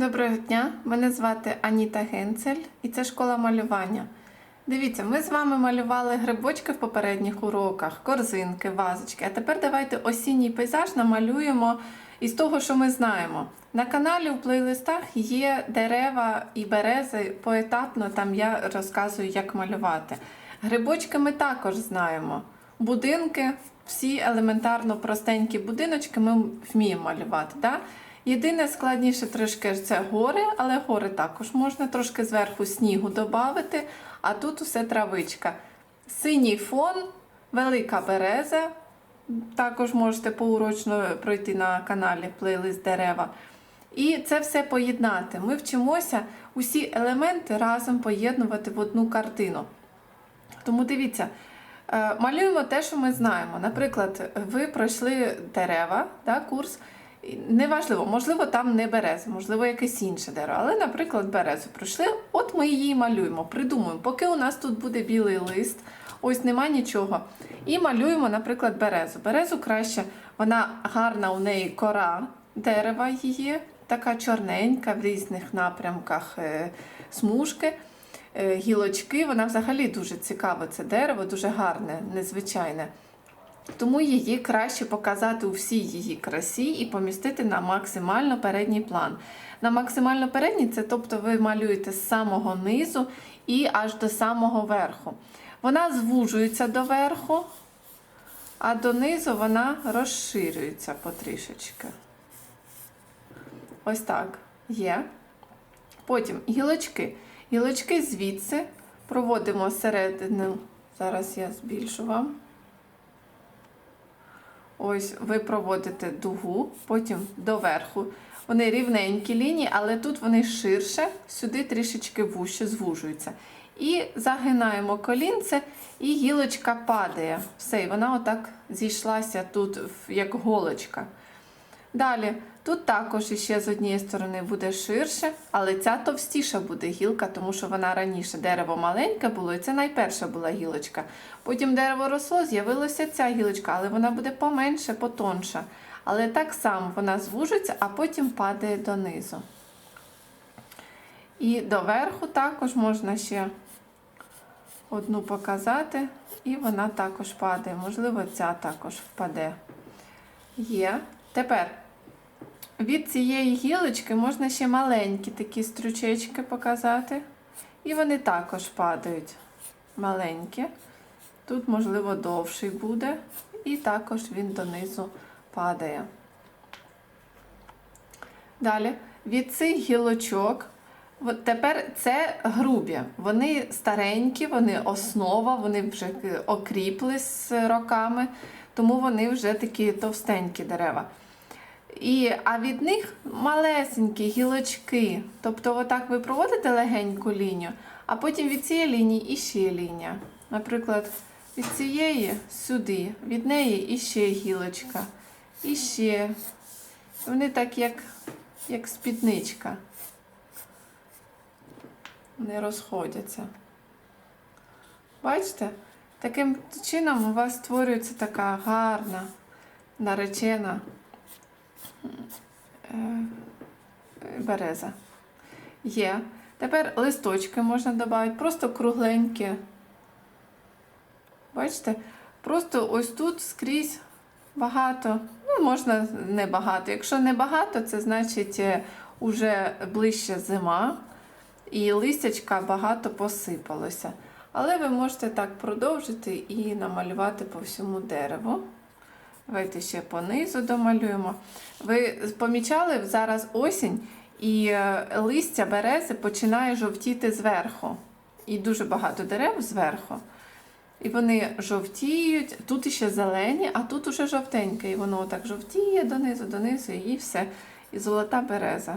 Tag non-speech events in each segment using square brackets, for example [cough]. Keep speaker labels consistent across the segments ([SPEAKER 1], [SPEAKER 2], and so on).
[SPEAKER 1] Доброго дня, мене звати Аніта Генцель і це школа малювання. Дивіться, ми з вами малювали грибочки в попередніх уроках, корзинки, вазочки. А тепер давайте осінній пейзаж намалюємо із того, що ми знаємо. На каналі у плейлистах є дерева і берези поетапно, там я розказую, як малювати. Грибочки ми також знаємо. Будинки, всі елементарно простенькі будиночки ми вміємо малювати. Да? Єдине складніше трошки це гори, але гори також можна трошки зверху снігу додати, а тут усе травичка. Синій фон, велика береза. Також можете поурочно пройти на каналі плейлист дерева. І це все поєднати. Ми вчимося усі елементи разом поєднувати в одну картину. Тому дивіться, е, малюємо те, що ми знаємо. Наприклад, ви пройшли дерева, да, курс. Неважливо, можливо, там не береза, можливо, якесь інше дерево. Але, наприклад, березу пройшли, от ми її малюємо, придумуємо. Поки у нас тут буде білий лист, ось нема нічого. І малюємо, наприклад, березу. Березу краще, вона гарна, у неї кора дерева її, така чорненька в різних напрямках е, смужки. е, Гілочки, вона взагалі дуже цікава, це дерево, дуже гарне, незвичайне. Тому її краще показати у всій її красі і помістити на максимально передній план. На максимально передній це тобто ви малюєте з самого низу і аж до самого верху. Вона звужується до верху, а донизу вона розширюється потрішечки. Ось так є. Потім гілочки. Гілочки звідси проводимо середину. Зараз я збільшу вам. Ось ви проводите дугу, потім доверху. Вони рівненькі лінії, але тут вони ширше, сюди трішечки вужче звужуються. І загинаємо колінце, і гілочка падає. Все, і вона отак зійшлася тут, як голочка. Далі, тут також іще з однієї сторони буде ширше, але ця товстіша буде гілка, тому що вона раніше дерево маленьке було, і це найперша була гілочка. Потім дерево росло, з'явилася ця гілочка, але вона буде поменше, потонша. Але так само вона звужиться, а потім падає донизу. І доверху також можна ще одну показати, і вона також падає. Можливо, ця також впаде. Є. Тепер від цієї гілочки можна ще маленькі такі стручечки показати. І вони також падають маленькі. Тут, можливо, довший буде, і також він донизу падає. Далі, від цих гілочок, тепер це грубі. Вони старенькі, вони основа, вони вже окріпли з роками, тому вони вже такі товстенькі дерева. І, а від них малесенькі гілочки. Тобто, отак ви проводите легеньку лінію, а потім від цієї лінії іще лінія. Наприклад, від цієї сюди, від неї іще гілочка, іще. Вони так, як, як спідничка. Не розходяться. Бачите? Таким чином у вас створюється така гарна, наречена береза. Є. Тепер листочки можна додати, просто кругленькі. Бачите? Просто ось тут скрізь багато. Ну, можна не багато. Якщо не багато, це значить е, уже ближче зима і листячка багато посипалося. Але ви можете так продовжити і намалювати по всьому дереву. Давайте ще понизу домалюємо. Ви помічали зараз осінь, і е, листя берези починає жовтіти зверху. І дуже багато дерев зверху. І вони жовтіють, тут іще зелені, а тут уже жовтеньке. І воно так жовтіє донизу, донизу, і все. І золота береза.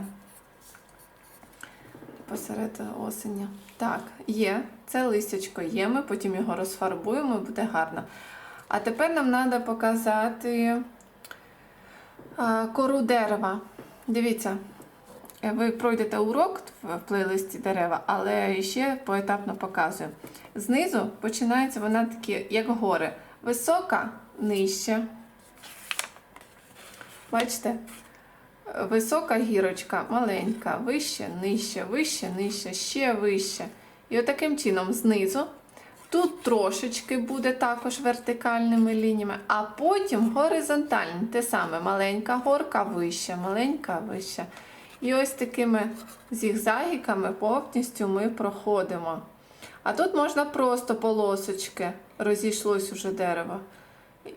[SPEAKER 1] Посеред осені. Так, є. Це листячко є. Ми потім його розфарбуємо, і буде гарно. А тепер нам треба показати кору дерева. Дивіться, ви пройдете урок в плейлисті дерева, але ще поетапно показую. Знизу починається вона такі, як гори. Висока, нижче. Бачите? висока гірочка, маленька, вище, нижче, вище, нижче, ще вище. І отаким чином знизу. Тут трошечки буде також вертикальними лініями, а потім горизонтальні. Те саме маленька горка вища, маленька вища. І ось такими зігзагіками повністю ми проходимо. А тут можна просто полосочки, розійшлось уже дерево.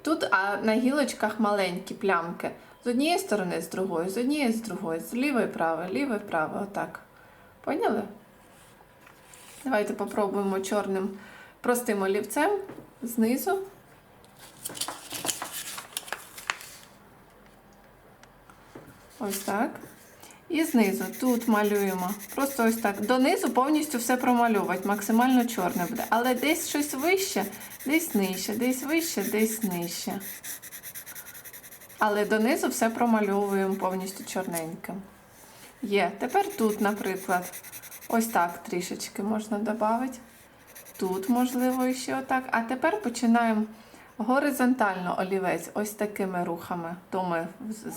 [SPEAKER 1] Тут а на гілочках маленькі плямки. З однієї сторони, з другої, з однієї, з другої, з лівої, правої, лівої, правої, отак. Поняли? Давайте попробуємо чорним простим олівцем знизу. Ось так. І знизу тут малюємо. Просто ось так. Донизу повністю все промальовувати, максимально чорне буде. Але десь щось вище, десь нижче, десь вище, десь нижче. Але донизу все промальовуємо повністю чорненьким. Є. Тепер тут, наприклад, ось так трішечки можна додати. Тут, можливо, ще отак. А тепер починаємо горизонтально олівець ось такими рухами. То ми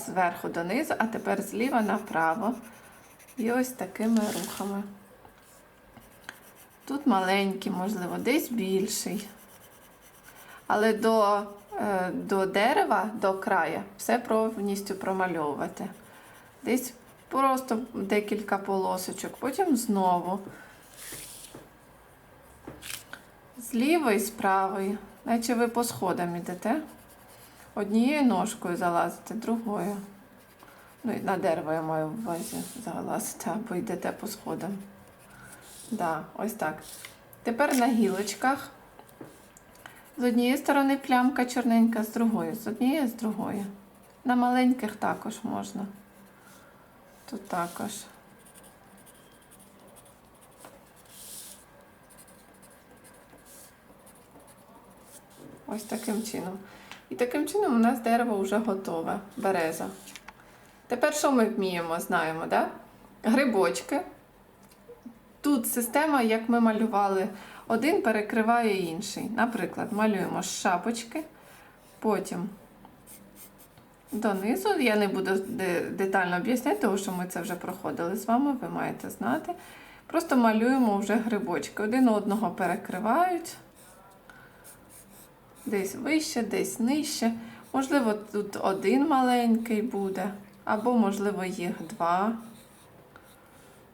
[SPEAKER 1] зверху донизу, а тепер зліва направо. І ось такими рухами. Тут маленький, можливо, десь більший. Але до, е, до дерева, до краю, все повністю промальовувати. Десь просто декілька полосочок, потім знову. З лівої, з правої, наче ви по сходам ідете. Однією ножкою залазите, другою. Ну, і на дерево я маю в увазі залазити, або йдете по сходам. Да, ось так. Тепер на гілочках. З однієї сторони плямка чорненька, з другої, з однієї, з другої. На маленьких також можна. Тут також. Ось таким чином. І таким чином у нас дерево вже готове, береза. Тепер що ми вміємо, знаємо, да? Грибочки. Тут система, як ми малювали, один перекриває інший. Наприклад, малюємо шапочки, потім донизу. Я не буду детально об'ясняти, тому що ми це вже проходили з вами, ви маєте знати. Просто малюємо вже грибочки. Один одного перекривають. Десь вище, десь нижче. Можливо, тут один маленький буде, або, можливо, їх два.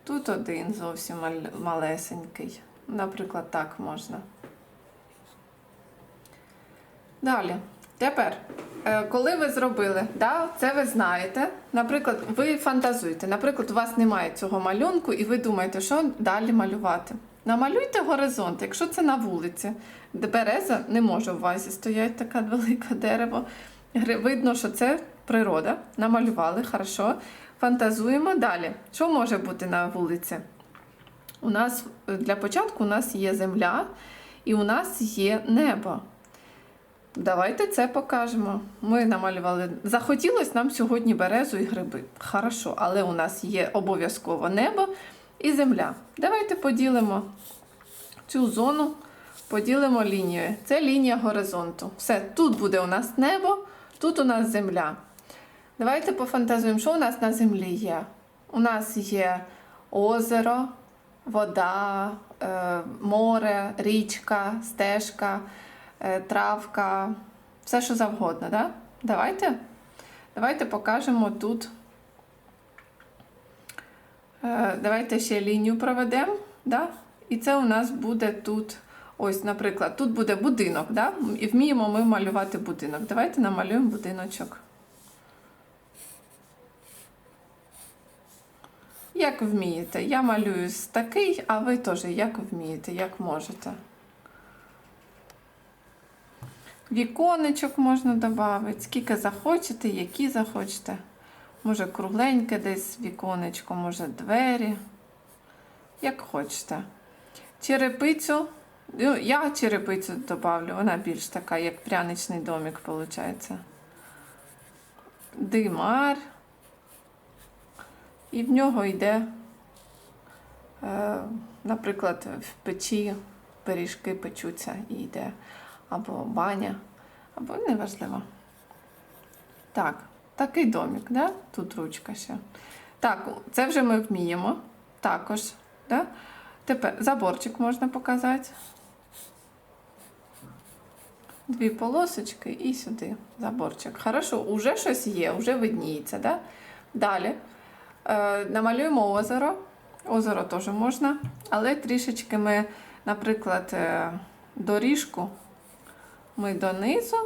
[SPEAKER 1] Тут один зовсім малесенький. Наприклад, так можна. Далі. Тепер, е, коли ви зробили, да, це ви знаєте. Наприклад, ви фантазуєте. Наприклад, у вас немає цього малюнку, і ви думаєте, що далі малювати. Намалюйте горизонт, якщо це на вулиці, береза не може в вазі стоять таке велике дерево. Видно, що це природа. Намалювали, хорошо. Фантазуємо далі. Що може бути на вулиці? У нас для початку у нас є земля і у нас є небо. Давайте це покажемо. Ми намалювали. Захотілося нам сьогодні березу і гриби. Хорошо, але у нас є обов'язково небо і земля. Давайте поділимо цю зону, поділимо лінією. Це лінія горизонту. Все, тут буде у нас небо, тут у нас земля. Давайте пофантазуємо, що у нас на землі є. У нас є озеро, вода, е, море, річка, стежка, е, травка, все що завгодно. Да? Давайте, давайте покажемо тут. Е, Давайте ще лінію проведемо. Да? І це у нас буде тут. Ось, наприклад, тут буде будинок, да? і вміємо ми малювати будинок. Давайте намалюємо будиночок. Як вмієте? Я малюю такий, а ви теж як вмієте, як можете. Віконечок можна додати, скільки захочете, які захочете. Може, кругленьке десь віконечко, може двері. Як хочете. Черепицю. Ну, я черепицю додавлю, вона більш така, як пряничний домик, виходить. Димар. І в нього йде, е, наприклад, в печі пиріжки печуться і йде або баня, або неважливо. Так, Такий домик, да? тут ручка ще. Так, це вже ми вміємо. Також. Да? Тепер заборчик можна показати. Дві полосочки і сюди заборчик. Хорошо, уже щось є, вже видніється. Да? Далі е, намалюємо озеро. Озеро теж можна, але трішечки ми, наприклад, е, доріжку ми донизу.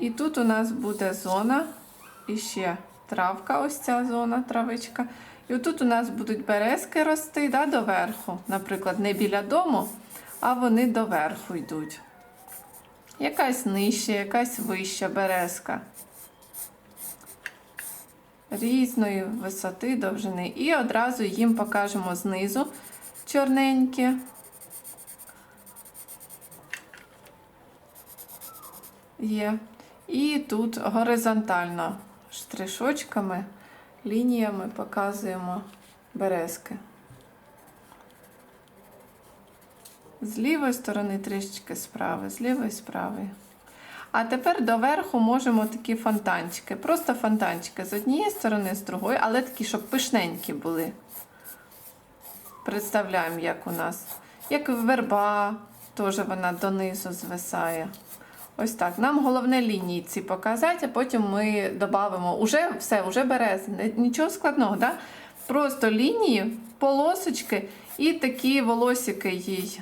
[SPEAKER 1] І тут у нас буде зона, і ще травка, ось ця зона, травичка. І отут у нас будуть березки рости да, доверху. Наприклад, не біля дому, а вони доверху йдуть. Якась нижча, якась вища березка. Різної висоти, довжини. І одразу їм покажемо знизу чорненькі. Є. І тут горизонтально штришочками, лініями показуємо березки. З лівої сторони трішечки справи, з лівої з правої. А тепер доверху можемо такі фонтанчики. Просто фонтанчики з однієї сторони, з другої, але такі, щоб пишненькі були. Представляємо, як у нас. Як верба, теж вона донизу звисає. Ось так. Нам головне лінії ці показати, а потім ми додамо. Уже все, вже берези. Нічого складного, да? Просто лінії, полосочки і такі волосики їй.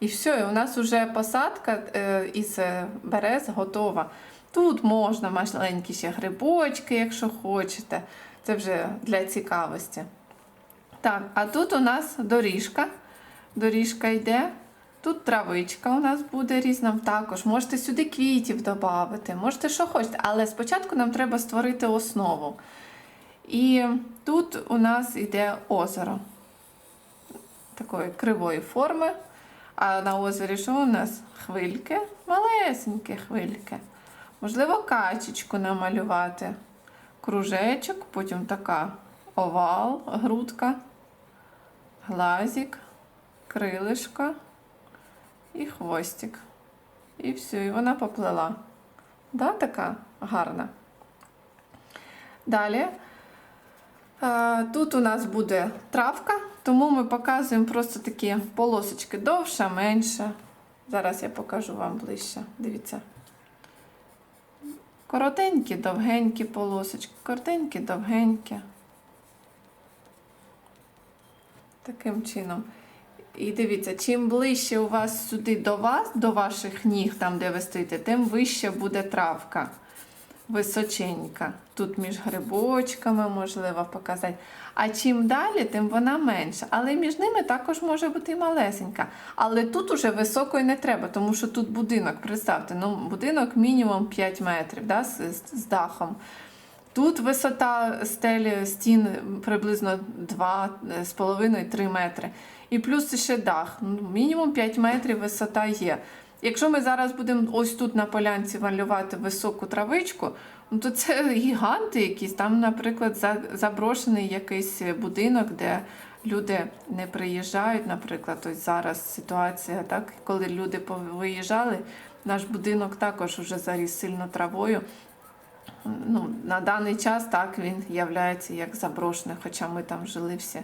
[SPEAKER 1] І все, і у нас вже посадка е, із е, берез готова. Тут можна маленькі ще грибочки, якщо хочете. Це вже для цікавості. Так, а тут у нас доріжка. Доріжка йде. Тут травичка у нас буде різна також. Можете сюди квітів додати, можете що хочете. Але спочатку нам треба створити основу. І тут у нас йде озеро такої кривої форми. А на озері що у нас? Хвильки, малесенькі хвильки. Можливо, качечку намалювати. Кружечок, потім така овал, грудка, глазик, крилишко і хвостик. І все, і вона поплила. Да, така гарна. Далі. Е, Тут у нас буде травка, тому ми показуємо просто такі полосочки довша, менша. Зараз я покажу вам ближче. Dивіться. Коротенькі, довгенькі полосочки, коротенькі, довгенькі. Таким чином. І дивіться, чим ближче у вас сюди до вас, до ваших ніг, там де ви стоїте, тим вище буде травка. Височенька. Тут між грибочками можливо показати. А чим далі, тим вона менша. Але між ними також може бути і малесенька. Але тут уже високої не треба, тому що тут будинок, представте, ну, будинок мінімум 5 метрів да, з, з- дахом. Тут висота стелі стін приблизно 2,5-3 метри. І плюс ще дах. Ну, мінімум 5 метрів висота є. Якщо ми зараз будемо ось тут на полянці малювати високу травичку, ну то це гіганти якісь. Там, наприклад, заброшений якийсь будинок, де люди не приїжджають. Наприклад, ось зараз ситуація, так, коли люди виїжджали, наш будинок також вже заріс сильно травою. Ну, на даний час так він являється як заброшений, хоча ми там жили всі.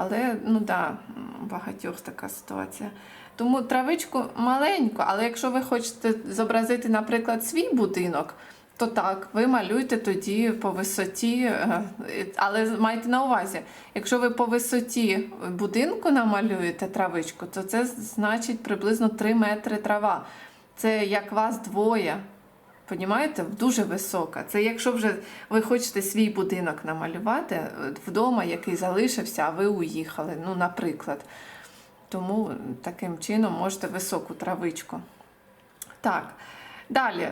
[SPEAKER 1] Але ну да, багатьох така ситуація. Тому травичку маленьку, але якщо ви хочете зобразити, наприклад, свій будинок, то так, ви малюйте тоді по висоті, е, але майте на увазі, якщо ви по висоті будинку намалюєте травичку, то це значить приблизно 3 метри трава. Це як вас двоє. Понімаєте, дуже висока. Це якщо вже ви хочете свій будинок намалювати е, вдома, який залишився, а ви уїхали, ну, наприклад. Тому таким чином можете високу травичку. Так. Далі,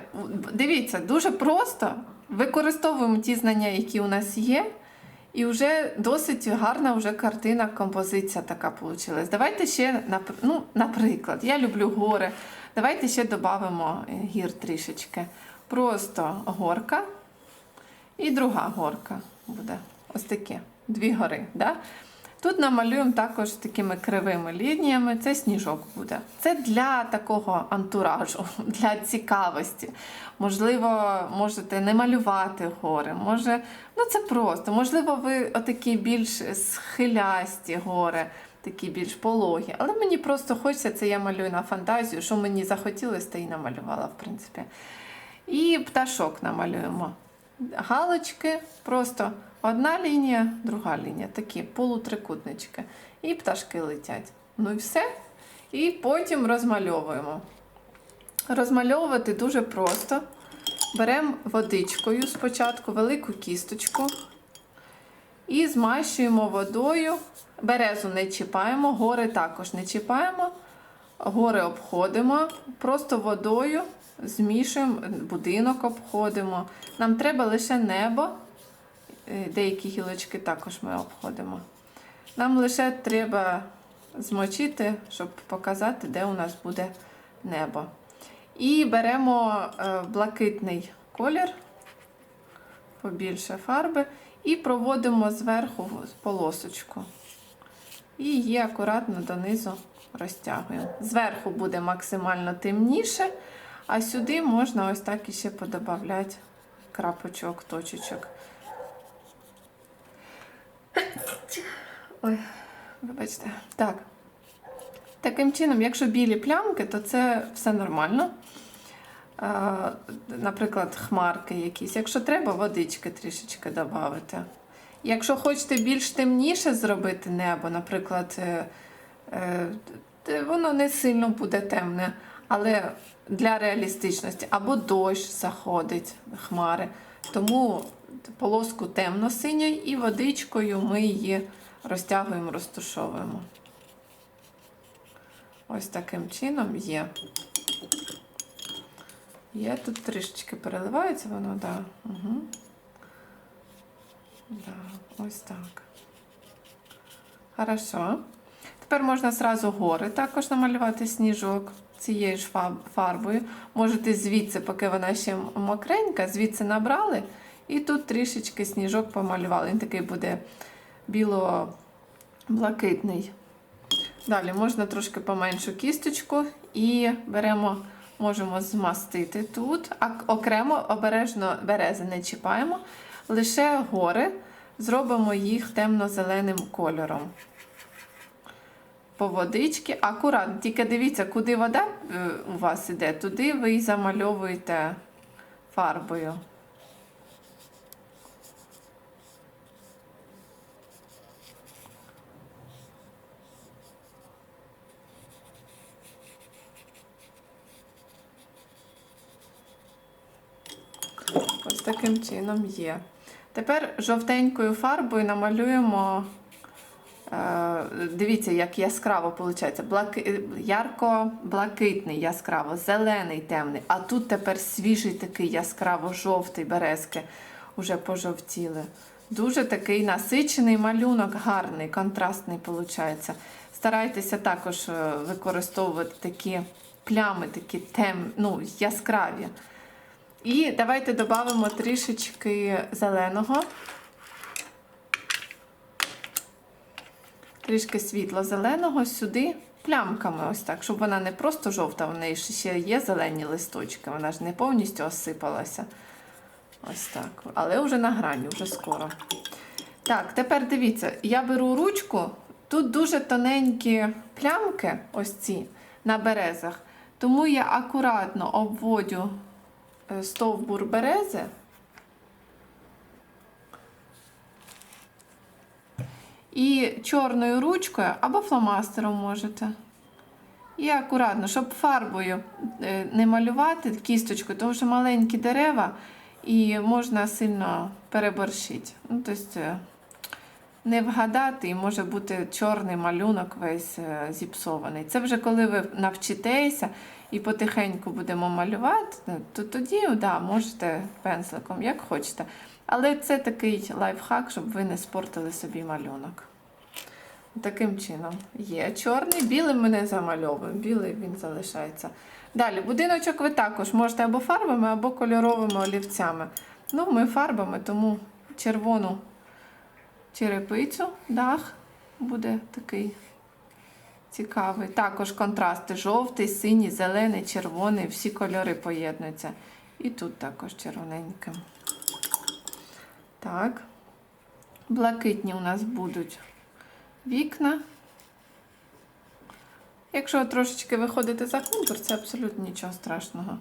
[SPEAKER 1] дивіться, дуже просто використовуємо ті знання, які у нас є, і вже досить гарна вже картина, композиція така вийшла. Давайте ще, ну, наприклад, я люблю гори. Давайте ще додамо гір трішечки. Просто горка і друга горка буде. Ось таке. дві гори. Да? Тут намалюємо також такими кривими лініями. Це сніжок буде. Це для такого антуражу, [laughs] для цікавості. Можливо, можете не малювати гори. Може, ну це просто. Можливо, ви отакі більш схилясті гори, такі більш пологі. Але мені просто хочеться, це я малюю на фантазію, що мені захотілося, та і намалювала, в принципі. І пташок намалюємо. Галочки, просто одна лінія, друга лінія, такі полутрикутнички. І пташки летять. Ну і все. І потім розмальовуємо. Розмальовувати дуже просто. Беремо водичкою спочатку велику кісточку і змащуємо водою. Березу не чіпаємо, гори також не чіпаємо. Гори обходимо, просто водою змішуємо, будинок обходимо. Нам треба лише небо, деякі гілочки також ми обходимо. Нам лише треба змочити, щоб показати, де у нас буде небо. І беремо е, блакитний колір, побільше фарби, і проводимо зверху полосочку. І її акуратно донизу розтягуємо. Зверху буде максимально темніше, а сюди можна ось так іще подобавляти крапочок, точечок. [coughs] Ой, вибачте. Так. Таким чином, якщо білі плямки, то це все нормально. Е, Наприклад, хмарки якісь. Якщо треба, водички трішечки додати. Якщо хочете більш темніше зробити небо, наприклад, е, е, воно не сильно буде темне, але для реалістичності або дощ заходить, хмари. Тому полоску темно-синьої і водичкою ми її розтягуємо, розтушовуємо. Ось таким чином є. Є тут трішечки переливається воно, так. Да. Угу. Да, ось так. Хорошо. Тепер можна зразу гори також намалювати сніжок цією ж фарбою. Можете звідси, поки вона ще мокренька, звідси набрали і тут трішечки сніжок помалювали. Він такий буде біло-блакитний. Далі можна трошки поменшу кісточку і беремо, можемо змастити тут, а окремо обережно берези не чіпаємо, лише гори зробимо їх темно-зеленим кольором. По водички, акуратно, тільки дивіться, куди вода е, у вас іде, туди ви і замальовуєте фарбою. Ось таким чином є. Тепер жовтенькою фарбою намалюємо. е, Дивіться, як яскраво виходить. Блаки... Ярко-блакитний яскраво, зелений темний. А тут тепер свіжий такий яскраво-жовтий березки вже пожовтіли. Дуже такий насичений малюнок, гарний, контрастний виходить. Старайтеся також е, використовувати такі плями, такі тем... ну, яскраві. І давайте додамо трішечки зеленого. Трішки світло-зеленого сюди плямками, ось так, щоб вона не просто жовта, в неї ще є зелені листочки, вона ж не повністю осипалася. Ось так. Але вже на грані, вже скоро. Так, тепер дивіться, я беру ручку, тут дуже тоненькі плямки, ось ці, на березах. Тому я акуратно обводю стовбур берези. І чорною ручкою або фломастером можете. І акуратно, щоб фарбою е, не малювати кісточкою, тому що маленькі дерева і можна сильно переборщити. Ну, тобто е, не вгадати і може бути чорний малюнок весь е, зіпсований. Це вже коли ви навчитеся і потихеньку будемо малювати, то тоді да, можете пензликом, як хочете. Але це такий лайфхак, щоб ви не спортили собі малюнок. Таким чином є чорний, білим ми не замальовуємо, білий він залишається. Далі, будиночок ви також можете або фарбами, або кольоровими олівцями. Ну, ми фарбами, тому червону черепицю, дах буде такий цікавий. Також контрасти жовтий, синій, зелений, червоний, всі кольори поєднуються. І тут також червоненьким. Так. Блакитні у нас будуть вікна. Якщо трошечки виходити за контур, це абсолютно нічого страшного.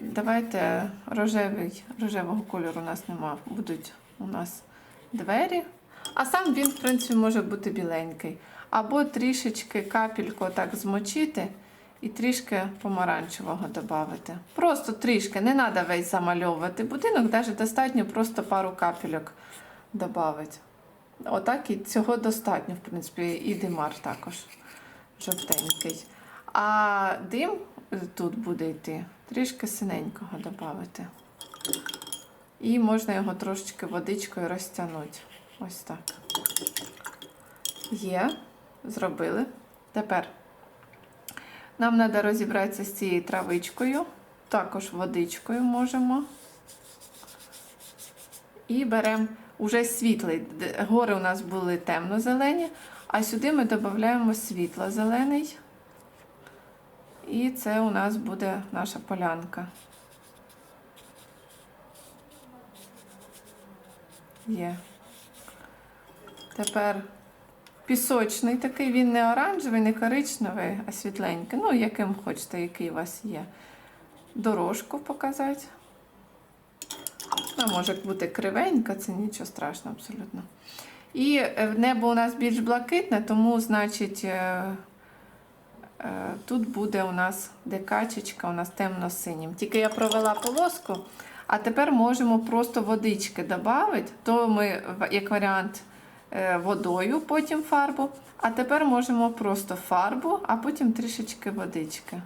[SPEAKER 1] Давайте рожевий, рожевого кольору у нас нема. Будуть у нас двері. А сам він, в принципі, може бути біленький. Або трішечки капельку так змочити і трішки помаранчевого додати. Просто трішки, не треба весь замальовувати будинок, навіть достатньо просто пару капельок додати. Отак і цього достатньо, в принципі, і димар також жовтенький. А дим тут буде йти, трішки синенького додати. І можна його трошечки водичкою розтягнути. Ось так. Є, зробили. Тепер нам треба розібратися з цією травичкою, також водичкою можемо. І беремо уже світлий. Гори у нас були темно-зелені, а сюди ми додаємо світло-зелений. І це у нас буде наша полянка. Є. Тепер пісочний такий, він не оранжевий, не коричневий, а світленький. Ну, яким хочете, який у вас є. Дорожку показати. Вона може бути кривенька, це нічого страшного абсолютно. І е, небо у нас більш блакитне, тому, значить, е, е, тут буде у нас де качечка, у нас темно-синім. Тільки я провела полоску, а тепер можемо просто водички додати. То ми, як варіант, водою, потім фарбу. А тепер можемо просто фарбу, а потім трішечки водички.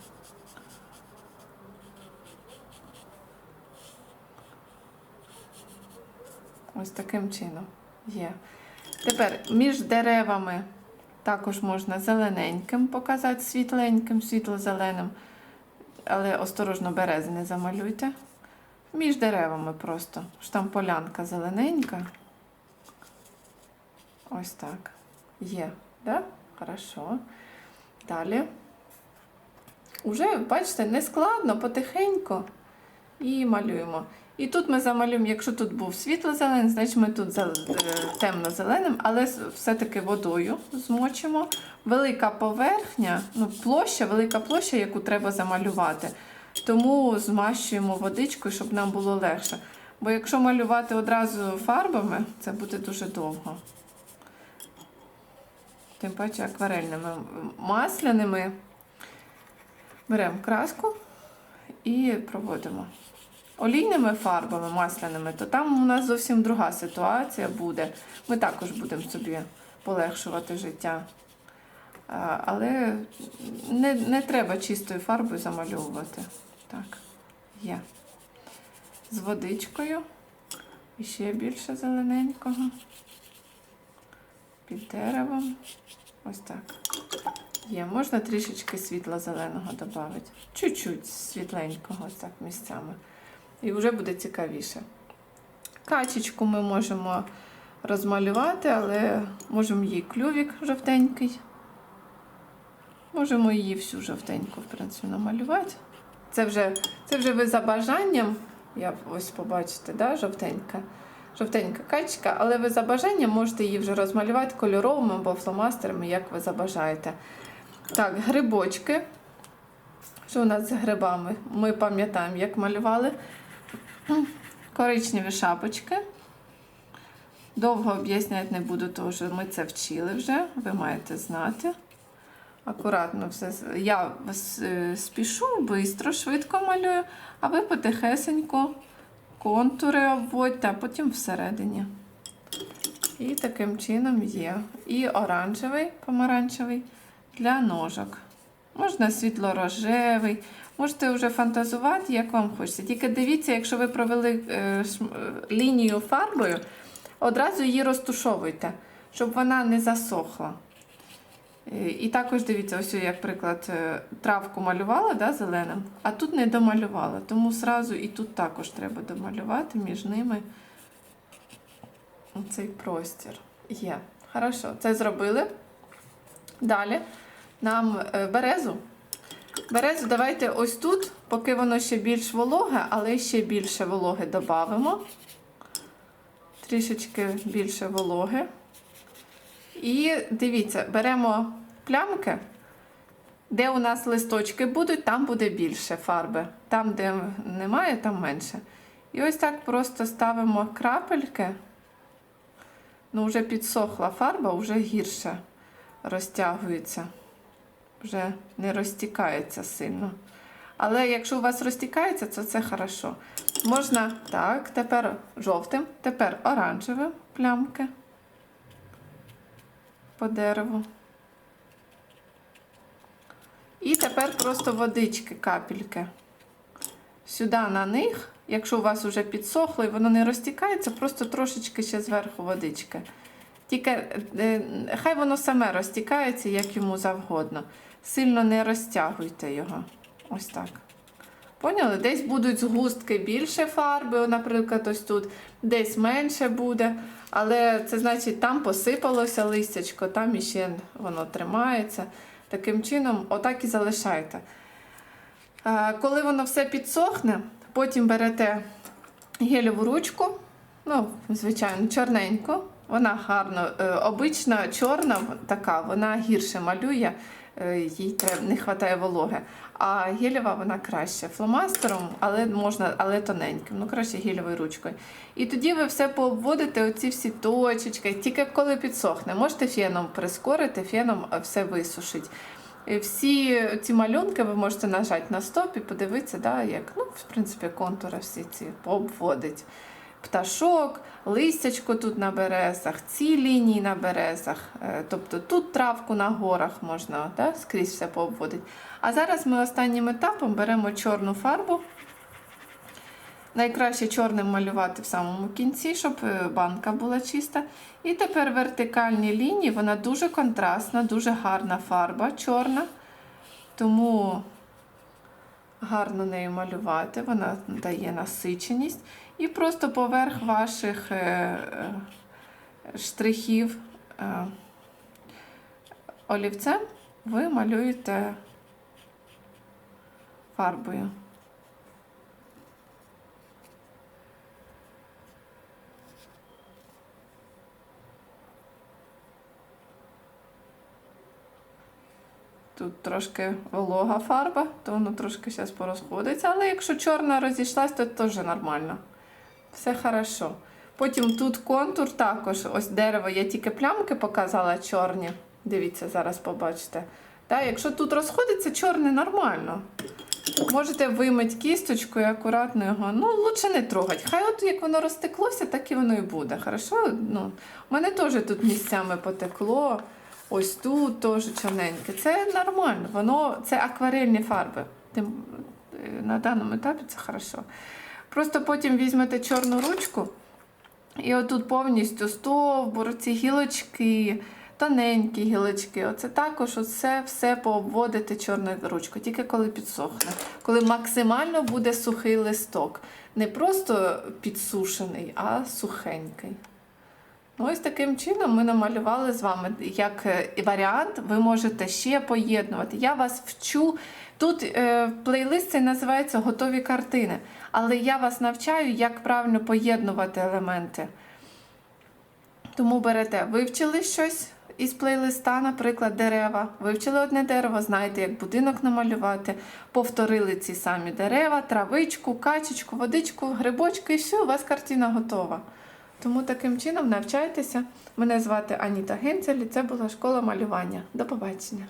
[SPEAKER 1] Ось таким чином є. Тепер між деревами також можна зелененьким показати, світленьким, світло-зеленим. Але осторожно берези не замалюйте. Між деревами просто. Ж там полянка зелененька. Ось так. Є, да? Хорошо. Далі. Уже, бачите, не складно, потихеньку. І малюємо. І тут ми замалюємо, якщо тут був світло-зелений, значить ми тут е, темно-зеленим, але все-таки водою змочимо. Велика поверхня, ну, площа, велика площа, яку треба замалювати. Тому змащуємо водичкою, щоб нам було легше. Бо якщо малювати одразу фарбами, це буде дуже довго. Тим паче акварельними масляними беремо краску і проводимо. Олійними фарбами масляними, то там у нас зовсім друга ситуація буде. Ми також будемо собі полегшувати життя. Але не, не треба чистою фарбою замальовувати. Так, є. З водичкою. І ще більше зелененького. Під деревом. Ось так. Є, можна трішечки світла зеленого додати. Чуть-чуть світленького, так місцями. І вже буде цікавіше. Качечку ми можемо розмалювати, але можемо її клювік жовтенький. Можемо її всю жовтеньку, в принципі, намалювати. Це вже, це вже ви за бажанням, я ось побачите, да, жовтенька. Жовтенька качка, але ви за бажанням можете її вже розмалювати кольоровими або фломастерами, як ви забажаєте. Так, грибочки. Що у нас з грибами? Ми пам'ятаємо, як малювали. Коричневі шапочки. Довго об'ясняти не буду, тому що ми це вчили вже, ви маєте знати. Акуратно все. Я спішу, швидко, швидко малюю, а ви потихесенько контури обводьте, а потім всередині. І таким чином є. І оранжевий, помаранчевий для ножок. Можна світло-рожевий, можете вже фантазувати, як вам хочеться. Тільки дивіться, якщо ви провели е, е, лінію фарбою, одразу її розтушовуйте, щоб вона не засохла. Е, І також дивіться, ось я, як приклад, е, травку малювала да, зеленим, а тут не домалювала. Тому сразу і тут також треба домалювати між ними цей простір. Є. Хорошо, це зробили. Далі нам е, березу. Березу давайте ось тут, поки воно ще більш вологе, але ще більше вологи додамо. Трішечки більше вологи. І дивіться, беремо плямки. Де у нас листочки будуть, там буде більше фарби. Там, де немає, там менше. І ось так просто ставимо крапельки. Ну, вже підсохла фарба, вже гірше розтягується. Вже не розтікається сильно. Але якщо у вас розтікається, то це хорошо. Можна так, тепер жовтим, тепер оранжевим плямки по дереву. І тепер просто водички, капельки. Сюди на них, якщо у вас вже підсохло і воно не розтікається, просто трошечки ще зверху водички. Тільки е, хай воно саме розтікається, як йому завгодно. Сильно не розтягуйте його. Ось так. Поняли? Десь будуть згустки більше фарби, наприклад, ось тут, десь менше буде. Але це значить, там посипалося листячко, там іще воно тримається. Таким чином, отак і залишайте. Коли воно все підсохне, потім берете гелеву ручку, ну, звичайно, чорненьку. Вона гарно, е, обична чорна така, вона гірше малює, їй треба, не вистачає вологи. А гелєва вона краще фломастером, але можна, але тоненьким, ну краще гелєвою ручкою. І тоді ви все пообводите, оці всі точечки, тільки коли підсохне. Можете феном прискорити, феном е, все висушить. І Всі ці малюнки ви можете нажати на стоп і подивитися, да, як ну, в принципі, контури всі ці пообводить. Пташок, листячко тут на березах, ці лінії на березах. Е, Тобто тут травку на горах можна да, скрізь все пообводити. А зараз ми останнім етапом беремо чорну фарбу. Найкраще чорним малювати в самому кінці, щоб е, банка була чиста. І тепер вертикальні лінії, вона дуже контрастна, дуже гарна фарба чорна. Тому гарно нею малювати, вона дає насиченість. І просто поверх ваших е, е, штрихів е, олівцем ви малюєте фарбою. Тут трошки волога фарба, то воно трошки зараз порозходиться. Але якщо чорна розійшлась, то теж нормально. Все хорошо. Потім тут контур також, ось дерево, я тільки плямки показала чорні. Дивіться, зараз побачите. Так, якщо тут розходиться, чорне нормально. Можете вимити кісточкою акуратно його. Ну, лучше не трогати. Хай от як воно розтеклося, так і воно і буде. Хорошо? Ну, у мене теж тут місцями потекло. Ось тут теж чорненьке. Це нормально, воно це акварельні фарби. Тим, е, на даному етапі це хорошо. Просто потім візьмете чорну ручку і отут повністю стовбур, ці гілочки, тоненькі гілочки. Оце також оце все пообводите чорною ручкою, тільки коли підсохне. Коли максимально буде сухий листок. Не просто підсушений, а сухенький. Ну, Ось таким чином ми намалювали з вами як е, варіант, ви можете ще поєднувати. Я вас вчу. Тут е, плейлист цей називається Готові картини. Але я вас навчаю, як правильно поєднувати елементи. Тому берете, вивчили щось із плейлиста, наприклад, дерева. Вивчили одне дерево, знаєте, як будинок намалювати, повторили ці самі дерева, травичку, качечку, водичку, грибочки, і все, у вас картина готова. Тому таким чином навчайтеся. Мене звати Аніта Генцель і це була школа малювання. До побачення!